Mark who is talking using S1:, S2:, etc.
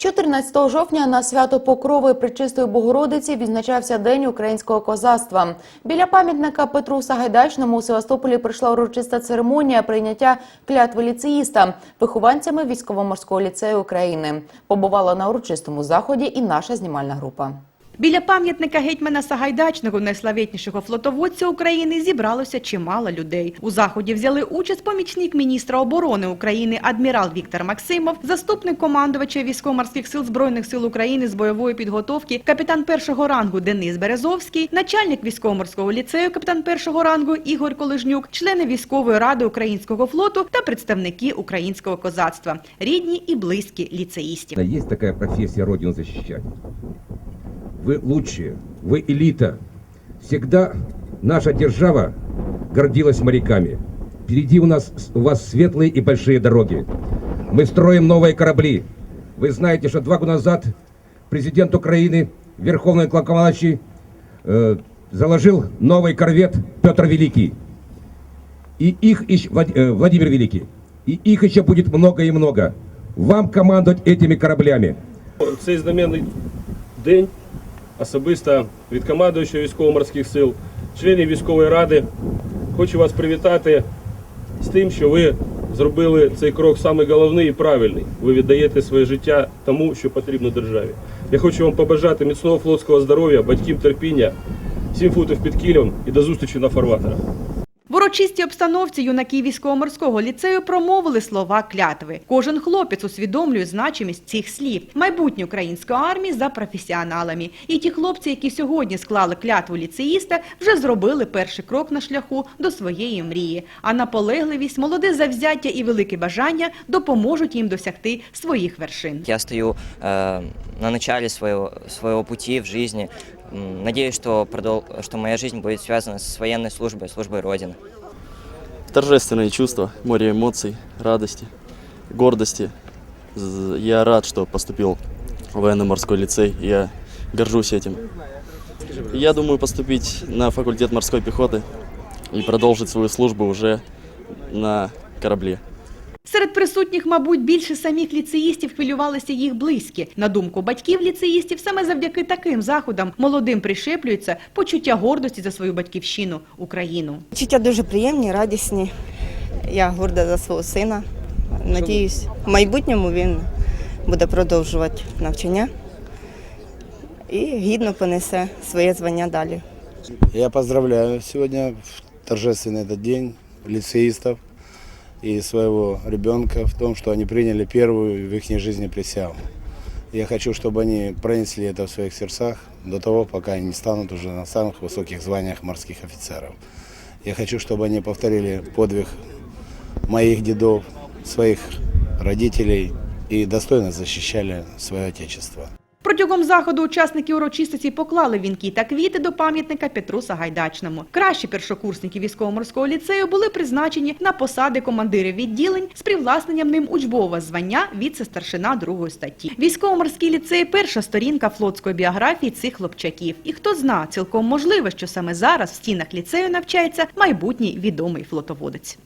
S1: 14 жовтня на свято Покрови Пречистої Богородиці відзначався День українського козацтва. Біля пам'ятника Петру Сагайдачному у Севастополі прийшла урочиста церемонія прийняття клятви ліцеїста вихованцями військово-морського ліцею України. Побувала на урочистому заході і наша знімальна група.
S2: Біля пам'ятника гетьмана Сагайдачного, найславетнішого флотоводця України, зібралося чимало людей. У заході взяли участь помічник міністра оборони України адмірал Віктор Максимов, заступник командувача військово-морських сил збройних сил України з бойової підготовки, капітан першого рангу Денис Березовський, начальник військово-морського ліцею, капітан першого рангу Ігор Колижнюк, члени військової ради українського флоту та представники українського козацтва, рідні і близькі ліцеїстів.
S3: Есть такая профессия Родину защищать. Вы лучшие, вы элита. Всегда наша держава гордилась моряками. Впереди у нас у вас светлые и большие дороги. Мы строим новые корабли. Вы знаете, что два года назад президент Украины, Верховный главнокомандующий, э, заложил новый корвет Петр Великий. И их еще, э, Владимир Великий. И их еще будет много и много. Вам командовать этими кораблями.
S4: Цей знаменний день особисто від командуючого військово-морських сил, членів військової ради, хочу вас привітати з тим, що ви зробили цей крок саме головний і правильний. Ви віддаєте своє життя тому, що потрібно державі. Я хочу вам побажати міцного флотського здоров'я, батьків терпіння, 7 футів під кілем і до зустрічі на фарватерах.
S2: Урочистій обстановці юнаки військово-морського ліцею промовили слова клятви. Кожен хлопець усвідомлює значимість цих слів. Майбутнє української армії за професіоналами. І ті хлопці, які сьогодні склали клятву ліцеїста, вже зробили перший крок на шляху до своєї мрії. А наполегливість, молоде завзяття і велике бажання допоможуть їм досягти своїх вершин.
S5: Я стою э, на начале своего, своего пути в жизни. Надеюсь, что, продол... что моя жизнь будет связана с военной службой, службой Родины.
S6: Торжественные чувства, море эмоций, радости, гордости. Я рад, что поступил в военно-морской лицей. Я горжусь этим. Я думаю поступить на факультет морской пехоты и продолжить свою службу уже на корабле.
S2: Серед присутніх, мабуть, більше самих ліцеїстів хвилювалися їх близькі. На думку батьків ліцеїстів, саме завдяки таким заходам молодим пришеплюється почуття гордості за свою батьківщину Україну.
S7: Чуття дуже приємні, радісні. Я горда за свого сина. Надіюсь, в майбутньому він буде продовжувати навчання і гідно понесе своє звання далі.
S8: Я поздравляю сегодня в торжественный этот день лицеистов и своего ребенка в том, что они приняли первую в их жизни присягу. Я хочу, чтобы они пронесли это в своих сердцах до того, пока они не станут уже на самых высоких званиях морских офицеров. Я хочу, чтобы они повторили подвиг моих дедов, своих родителей и достойно защищали свое отечество.
S2: Протягом заходу учасники урочистості поклали вінки та квіти до пам'ятника Петру Сагайдачному. Кращі першокурсники військово-морського ліцею були призначені на посади командирів відділень з привласненням ним учбового звання віце-старшина другої статті. Військово-морський ліцей перша сторінка флотської біографії цих хлопчаків. І хто зна, цілком можливо, що саме зараз в стінах ліцею навчається майбутній відомий флотоводець.